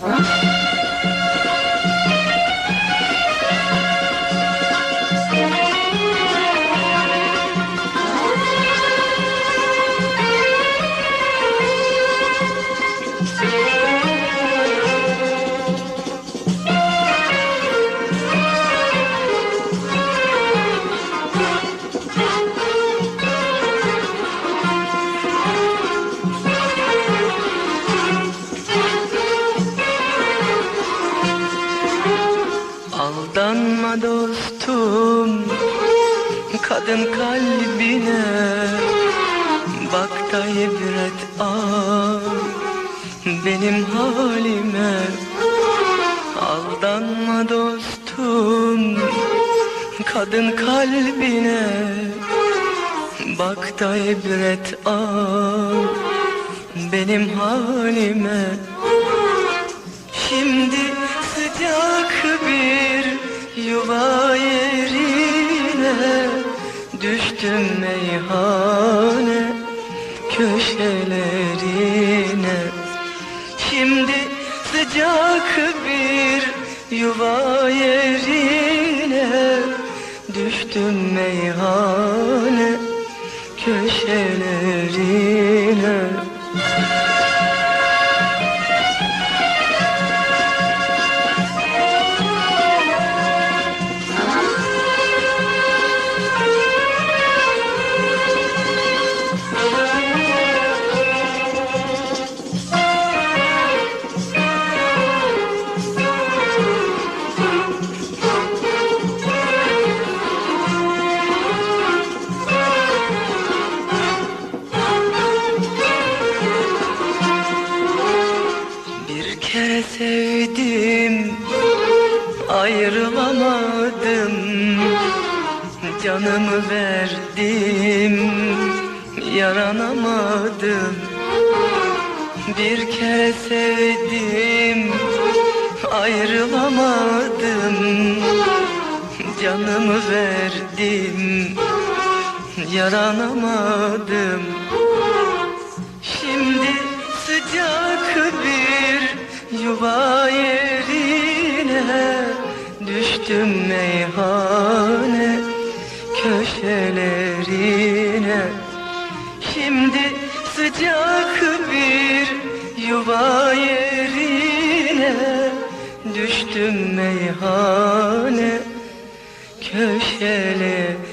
Huh? Aldanma dostum kadın kalbine Bak da ibret al. Benim halime Aldanma dostum kadın kalbine Bak da ibret al. Benim halime Düştüm meyhane köşelerine. Şimdi sıcak bir yuva yerine Düştüm meyhane köşelerine Sevdim ayrılamadım. Canımı verdim yaranamadım. Bir kere sevdim ayrılamadım. Canımı verdim yaranamadım yuva yerine Düştüm meyhane köşelerine. Şimdi sıcak bir yuva yerine Düştüm meyhane köşelerine